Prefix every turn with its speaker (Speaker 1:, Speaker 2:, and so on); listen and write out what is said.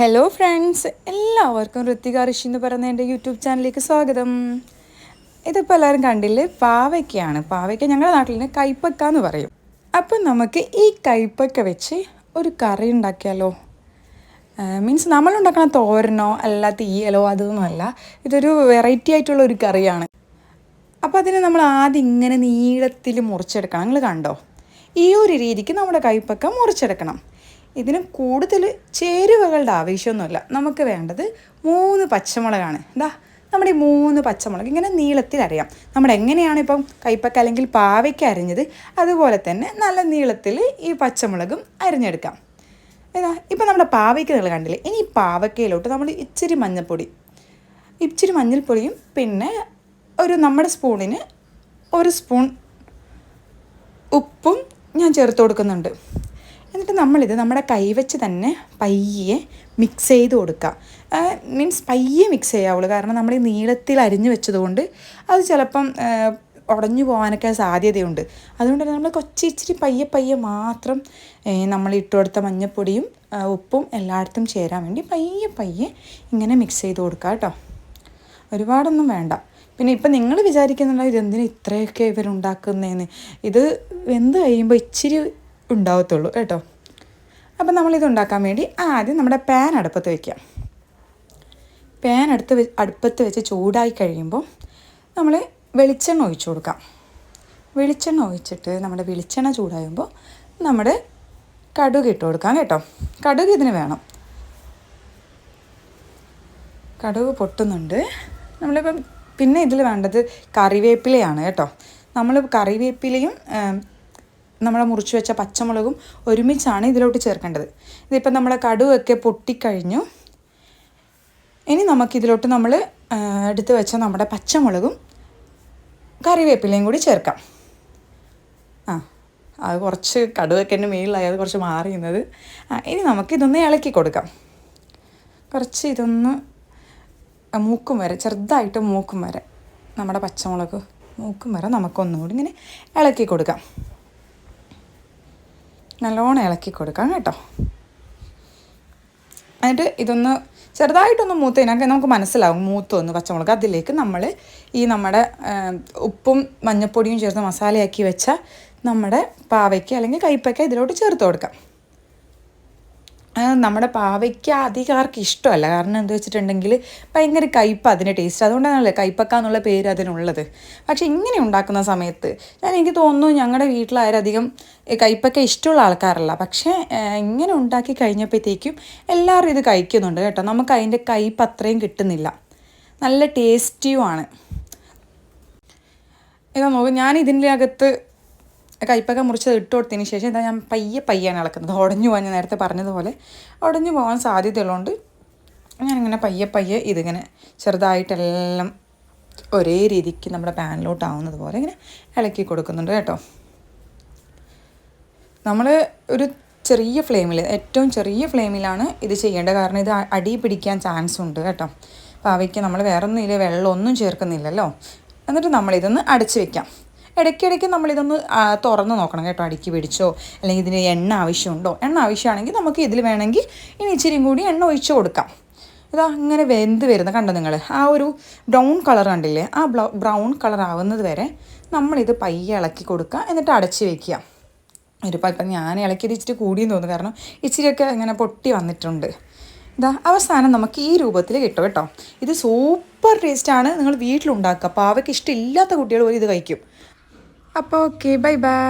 Speaker 1: Hello friends എല്ലാവർക്കും ഋത്തിക ഋഷി എന്ന് പറയുന്ന എന്റെ യൂട്യൂബ് ചാനലിലേക്ക് സ്വാഗതം. ഇതിപ്പോൾ എല്ലാവരും കണ്ടില്ലേ? പാവയ്ക്കയാണ്. പാവയ്ക്ക ഞങ്ങളുടെ നാട്ടിൽ കൈപ്പക്ക എന്ന് പറയും. അപ്പം നമുക്ക് ഈ കൈപ്പക്ക വെച്ച് ഒരു കറി ഉണ്ടാക്കിയാലോ? മീൻസ് നമ്മൾ ഉണ്ടാക്കണ തോരനോ അല്ല തീയലോ അതൊന്നും അല്ല. ഇതൊരു വെറൈറ്റി ആയിട്ടുള്ള ഒരു കറിയാണ്. അപ്പോൾ അതിനെ നമ്മൾ ആദ്യം ഇങ്ങനെ നീളത്തിൽ മുറിച്ചെടുക്കണം. നിങ്ങൾ കണ്ടോ? ഈ ഒരു രീതിക്ക് നമ്മുടെ കൈപ്പക്ക മുറിച്ചെടുക്കണം. ഇതിന് കൂടുതൽ ചേരുവകളുടെ ആവശ്യമൊന്നുമില്ല. നമുക്ക് വേണ്ടത് മൂന്ന് പച്ചമുളകാണ്. എന്താ നമ്മുടെ ഈ മൂന്ന് പച്ചമുളക് ഇങ്ങനെ നീളത്തിൽ അറിയാം നമ്മൾ എങ്ങനെയാണ് ഇപ്പം കൈപ്പക്ക അല്ലെങ്കിൽ പാവയ്ക്ക് അരിഞ്ഞത്? അതുപോലെ തന്നെ നല്ല നീളത്തിൽ ഈ പച്ചമുളകും അരിഞ്ഞെടുക്കാം. ഏതാ ഇപ്പം നമ്മുടെ പാവയ്ക്ക് നിങ്ങൾ കണ്ടില്ലേ? ഇനി ഈ പാവയ്ക്കയിലോട്ട് നമ്മൾ ഇച്ചിരി മഞ്ഞൾപ്പൊടി. ഇച്ചിരി മഞ്ഞൾപ്പൊടിയും പിന്നെ ഒരു നമ്മുടെ സ്പൂണിന് ഒരു സ്പൂൺ ഉപ്പും ഞാൻ ചേർത്ത് കൊടുക്കുന്നുണ്ട്. എന്നിട്ട് നമ്മളിത് നമ്മുടെ കൈവച്ച് തന്നെ പയ്യെ മിക്സ് ചെയ്ത് കൊടുക്കുക മീൻസ് പയ്യെ മിക്സ് ചെയ്യാവുള്ളൂ. കാരണം നമ്മൾ ഈ നീളത്തിൽ അരിഞ്ഞു വെച്ചതുകൊണ്ട് അത് ചിലപ്പം ഉടഞ്ഞു പോകാനൊക്കെ സാധ്യതയുണ്ട്. അതുകൊണ്ട് തന്നെ നമ്മൾ കൊച്ചി ഇച്ചിരി പയ്യെ പയ്യെ മാത്രം നമ്മൾ ഇട്ട് കൊടുത്ത മഞ്ഞൾപ്പൊടിയും ഉപ്പും എല്ലായിടത്തും ചേരാൻ വേണ്ടി പയ്യെ പയ്യെ ഇങ്ങനെ മിക്സ് ചെയ്ത് കൊടുക്കുക കേട്ടോ. ഒരുപാടൊന്നും വേണ്ട. പിന്നെ ഇപ്പം നിങ്ങൾ വിചാരിക്കുന്നുണ്ടോ ഇതെന്തിനു ഇത്രയൊക്കെ ഇവരുണ്ടാക്കുന്നതെന്ന് ഇത് വെന്ത് കഴിയുമ്പോൾ ഇച്ചിരി ഉണ്ടാവത്തുള്ളൂ കേട്ടോ. അപ്പം നമ്മളിത് ഉണ്ടാക്കാൻ വേണ്ടി ആദ്യം നമ്മുടെ പാൻ അടുപ്പത്ത് വയ്ക്കാം പാൻ അടുത്ത് അടുപ്പത്ത് വെച്ച് ചൂടായി കഴിയുമ്പോൾ നമ്മൾ വെളിച്ചെണ്ണ ഒഴിച്ചു കൊടുക്കാം. വെളിച്ചെണ്ണ ഒഴിച്ചിട്ട് നമ്മുടെ വെളിച്ചെണ്ണ ചൂടാകുമ്പോൾ നമ്മുടെ കടുക് ഇട്ട് കൊടുക്കാം കേട്ടോ. കടുക് ഇതിന് വേണം. കടുക് പൊട്ടുന്നുണ്ട്. നമ്മളിപ്പം പിന്നെ ഇതിൽ വേണ്ടത് കറിവേപ്പിലയാണ് കേട്ടോ. നമ്മൾ കറിവേപ്പിലയും നമ്മൾ മുറിച്ച് വെച്ച പച്ചമുളകും ഒരുമിച്ചാണ് ഇതിലോട്ട് ചേർക്കേണ്ടത്. ഇതിപ്പോൾ നമ്മളെ കടുവൊക്കെ പൊട്ടിക്കഴിഞ്ഞു. ഇനി നമുക്കിതിലോട്ട് നമ്മൾ എടുത്തു വെച്ച നമ്മുടെ പച്ചമുളകും കറിവേപ്പിലയും കൂടി ചേർക്കാം. ആ അത് കുറച്ച് കടുവൊക്കെ എന്റെ മേളിലായി അത് കുറച്ച് മാറിയുന്നത്. ആ ഇനി നമുക്കിതൊന്ന് ഇളക്കി കൊടുക്കാം. കുറച്ച് ഇതൊന്ന് മൂക്കും വരെ ചെറുതായിട്ട് മൂക്കും വരെ നമ്മുടെ പച്ചമുളക് മൂക്കും വരെ നമുക്കൊന്നുകൂടി ഇങ്ങനെ ഇളക്കി കൊടുക്കാം. നല്ലോണം ഇളക്കി കൊടുക്കാം കേട്ടോ. എന്നിട്ട് ഇതൊന്ന് ചെറുതായിട്ടൊന്ന് മൂത്തതിനൊക്കെ നമുക്ക് മനസ്സിലാവും മൂത്തൊന്ന് പച്ചമുളക്. അതിലേക്ക് നമ്മൾ ഈ നമ്മുടെ ഉപ്പും മഞ്ഞൾപ്പൊടിയും ചേർത്ത് മസാലയാക്കി വെച്ച നമ്മുടെ പാവയ്ക്ക് അല്ലെങ്കിൽ കയ്പ്പയ്ക്ക ഇതിലോട്ട് ചേർത്ത് കൊടുക്കാം. നമ്മുടെ പാവയ്ക്ക് അധികാർക്ക് ഇഷ്ടമല്ല. കാരണം എന്താ വെച്ചിട്ടുണ്ടെങ്കിൽ ഭയങ്കര കയ്പ് അതിന്റെ ടേസ്റ്റ് അതുകൊണ്ടാണല്ലേ കയ്പ്പക്ക എന്നുള്ള പേര് അതിനുള്ളത്. പക്ഷെ ഇങ്ങനെ ഉണ്ടാക്കുന്ന സമയത്ത് ഞാൻ എനിക്ക് തോന്നുന്നു ഞങ്ങളുടെ വീട്ടിലാരധികം കയ്പ്പക്ക ഇഷ്ടമുള്ള ആൾക്കാരല്ല. പക്ഷേ ഇങ്ങനെ ഉണ്ടാക്കി കഴിഞ്ഞപ്പോഴത്തേക്കും എല്ലാവരും ഇത് കഴിക്കുന്നുണ്ട് കേട്ടോ. നമുക്ക് അതിന്റെ കയ്പ് അത്രയും കിട്ടുന്നില്ല. നല്ല ടേസ്റ്റിയുമാണ് ഇതാ നോക്കും ഞാൻ ഇതിന്റെ അകത്ത് കൈപ്പക്ക മുറിച്ചത് ഇട്ട് കൊടുത്തതിന് ശേഷം ഇതാ ഞാൻ പയ്യെ പയ്യാണ് ഇളക്കുന്നത് ഉടഞ്ഞു പോകാൻ ഞാൻ നേരത്തെ പറഞ്ഞതുപോലെ ഉടഞ്ഞു പോകാൻ സാധ്യതയുള്ളതുകൊണ്ട് ഞാനിങ്ങനെ പയ്യെ പയ്യെ ഇതിങ്ങനെ ചെറുതായിട്ടെല്ലാം ഒരേ രീതിക്ക് നമ്മുടെ പാനിലോട്ടാവുന്നത് പോലെ ഇങ്ങനെ ഇളക്കി കൊടുക്കുന്നുണ്ട് കേട്ടോ. നമ്മൾ ഒരു ചെറിയ ഫ്ലെയിമിൽ ഏറ്റവും ചെറിയ ഫ്ലെയിമിലാണ് ഇത് ചെയ്യേണ്ടത്. കാരണം ഇത് അടി പിടിക്കാൻ ചാൻസ് ഉണ്ട് കേട്ടോ. അപ്പോൾ അവയ്ക്ക് നമ്മൾ വേറൊന്നും ഇല്ല വെള്ളമൊന്നും ചേർക്കുന്നില്ലല്ലോ. എന്നിട്ട് നമ്മളിതൊന്ന് അടച്ച് വെക്കാം. ഇടയ്ക്കിടയ്ക്ക് നമ്മളിതൊന്ന് തുറന്ന് നോക്കണം കേട്ടോ അടുക്കി പിടിച്ചോ അല്ലെങ്കിൽ ഇതിന് എണ്ണ ആവശ്യമുണ്ടോ? എണ്ണ ആവശ്യമാണെങ്കിൽ നമുക്ക് ഇതിൽ വേണമെങ്കിൽ ഇനി ഇച്ചിരിയും കൂടി എണ്ണ ഒഴിച്ച് കൊടുക്കാം. ഇതാ അങ്ങനെ വെന്ത് വരുന്ന കണ്ടോ നിങ്ങൾ ആ ഒരു ബ്രൗൺ കളർ കണ്ടില്ലേ? ആ ബ്രൗൺ കളർ ആവുന്നത് വരെ നമ്മളിത് പയ്യെ ഇളക്കി കൊടുക്കുക എന്നിട്ട് അടച്ച് വെക്കുക. ഒരു ഇപ്പം ഞാൻ ഇളക്കിയത് ഇച്ചിരി കൂടിയെന്ന് തോന്നുന്നു കാരണം ഇച്ചിരിയൊക്കെ ഇങ്ങനെ പൊട്ടി വന്നിട്ടുണ്ട്. ഇതാ അവസാനം നമുക്ക് ഈ രൂപത്തിൽ കിട്ടും കേട്ടോ. ഇത് സൂപ്പർ ടേസ്റ്റാണ്. നിങ്ങൾ വീട്ടിലുണ്ടാക്കുക. പാവയ്ക്ക് ഇഷ്ടമില്ലാത്ത കുട്ടികൾ പോലും ഇത് കഴിക്കും. അപ്പോൾ ഓക്കെ ബൈ ബൈ